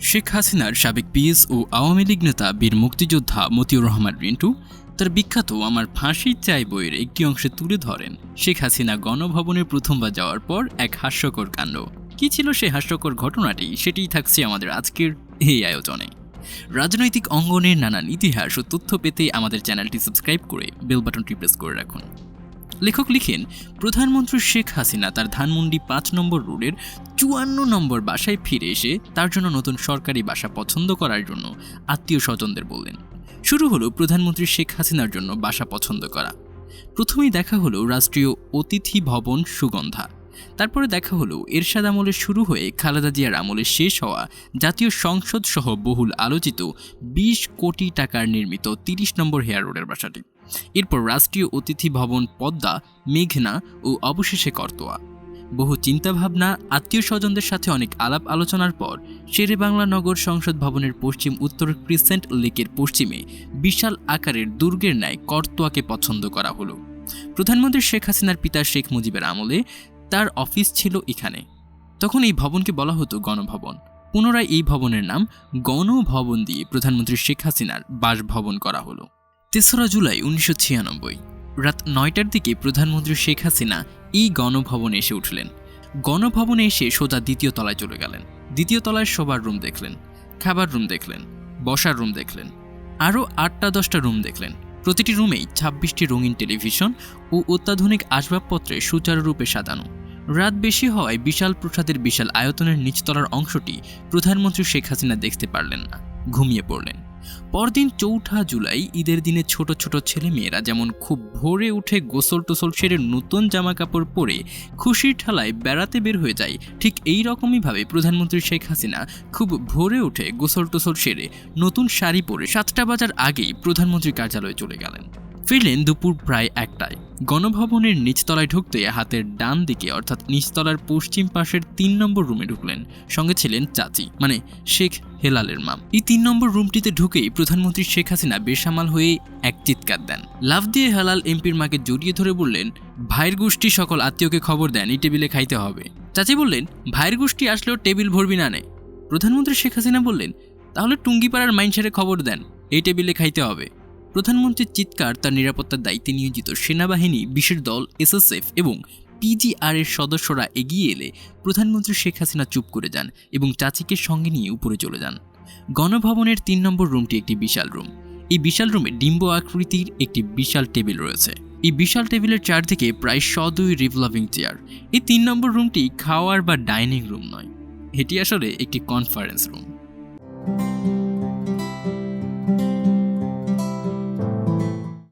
শেখ হাসিনার সাবেক পিএস ও আওয়ামী লীগ নেতা বীর মুক্তিযোদ্ধা মতিউর রহমান রিন্টু তার বিখ্যাত আমার ফাঁসি চাই বইয়ের একটি অংশে তুলে ধরেন। শেখ হাসিনা গণভবনে প্রথমবার যাওয়ার পর এক হাস্যকর কাণ্ড। কি ছিল সেই হাস্যকর ঘটনাটি? সেটিই থাকছে আমাদের আজকের এই আয়োজনে। রাজনৈতিক অঙ্গনের নানান ইতিহাস ও তথ্য পেতে আমাদের চ্যানেলটি সাবস্ক্রাইব করে বেল বাটনটি প্রেস করে রাখুন। লেখক লিখেন, প্রধানমন্ত্রী শেখ হাসিনা তার ধানমন্ডি পাঁচ নম্বর রোডের চুয়ান্ন নম্বর বাসায় ফিরে এসে তার জন্য নতুন সরকারি বাসা পছন্দ করার জন্য আত্মীয় স্বজনদের বললেন। শুরু হলো প্রধানমন্ত্রী শেখ হাসিনার জন্য বাসা পছন্দ করা। প্রথমেই দেখা হলো রাষ্ট্রীয় অতিথি ভবন সুগন্ধা। তারপরে দেখা হলো এরশাদ আমলে শুরু হয়ে খালেদা জিয়ার আমলে শেষ হওয়া জাতীয় সংসদ সহ বহুল আলোচিত বিশ কোটি টাকার নির্মিত তিরিশ নম্বর হেয়ার রোডের বাসাটি। এরপর রাষ্ট্রীয় অতিথি ভবন পদ্মা, মেঘনা ও অবশেষে করতোয়া। বহু চিন্তাভাবনা আত্মীয় স্বজনদের সাথে অনেক আলাপ আলোচনার পর শেরে বাংলা নগর সংসদ ভবনের পশ্চিম উত্তর ক্রিসেন্ট লেকের পশ্চিমে বিশাল আকারের দুর্গের ন্যায় করতোয়াকে পছন্দ করা হলো। প্রধানমন্ত্রী শেখ হাসিনার পিতা শেখ মুজিবের আমলে তার অফিস ছিল এখানে। তখন এই ভবনকে বলা হতো গণভবন। পুনরায় এই ভবনের নাম গণভবন দিয়ে প্রধানমন্ত্রী শেখ হাসিনার বাসভবন করা হলো। তেসরা জুলাই উনিশশো ছিয়ানব্বই। রাত নয়টার দিকে প্রধানমন্ত্রী শেখ হাসিনা এই গণভবনে এসে উঠলেন। গণভবনে এসে সোজা দ্বিতীয় তলায় চলে গেলেন। দ্বিতীয় তলায় শোবার রুম দেখলেন, খাবার রুম দেখলেন, বসার রুম দেখলেন, আরও আটটা দশটা রুম দেখলেন। প্রতিটি রুমেই ছাব্বিশটি রঙিন টেলিভিশন ও অত্যাধুনিক আসবাবপত্রে সুচারুরূপে সাজানো। রাত বেশি হওয়ায় বিশাল প্রসাদের বিশাল আয়তনের নিচতলার অংশটি প্রধানমন্ত্রী শেখ হাসিনা দেখতে পারলেন না, ঘুমিয়ে পড়লেন। পরদিন চৌঠা জুলাই, ঈদের দিনে ছোট ছোট ছেলে মেয়েরা যেমন খুব ভোরে উঠে গোসল টোসল সেরে নতুন জামা কাপড় পরে খুশির ঠালায় বেড়াতে বের হয়ে যায়, ঠিক এই রকমইভাবে প্রধানমন্ত্রী শেখ হাসিনা খুব ভোরে উঠে গোসল টোসল সেরে নতুন শাড়ি পরে সাতটা বাজার আগেই প্রধানমন্ত্রীর কার্যালয়ে চলে গেলেন। ফিরলেন দুপুর প্রায় একটায়। গণভবনের নিচতলায় ঢুকতে হাতের ডান দিকে, অর্থাৎ নিচতলার পশ্চিম পাশের তিন নম্বর রুমে ঢুকলেন। সঙ্গে ছিলেন চাচি মানে শেখ হেলালের মাম এই তিন নম্বর রুমটিতে ঢুকেই প্রধানমন্ত্রী শেখ হাসিনা বেসামাল হয়ে এক চিৎকার দেন। লাভ দিয়ে হেলাল এমপির মাকে জড়িয়ে ধরে বললেন, ভাইয়ের গোষ্ঠী সকল আত্মীয়কে খবর দেন, এই টেবিলে খাইতে হবে। চাচি বললেন, ভাইয়ের গোষ্ঠী আসলেও টেবিল ভরবি না প্রধানমন্ত্রী শেখ হাসিনা বললেন, তাহলে টুঙ্গিপাড়ার মাইনসারে খবর দেন, এই টেবিলে খাইতে হবে। প্রধানমন্ত্রীর চিৎকার তার নিরাপত্তার দায়িত্বে নিয়োজিত সেনাবাহিনী, বিশেষ দল, এসএসএফ এবং পিজিআর এর সদস্যরা এগিয়ে এলে প্রধানমন্ত্রী শেখ হাসিনা চুপ করে যান এবং চাচিকে সঙ্গে নিয়ে উপরে চলে যান। গণভবনের তিন নম্বর রুমটি একটি বিশাল রুম। এই বিশাল রুমে ডিম্ব আকৃতির একটি বিশাল টেবিল রয়েছে। এই বিশাল টেবিলের চারদিকে প্রায় সদুই রিভলভিং চেয়ার। এই তিন নম্বর রুমটি খাওয়ার বা ডাইনিং রুম নয়। এটি আসলে একটি কনফারেন্স রুম।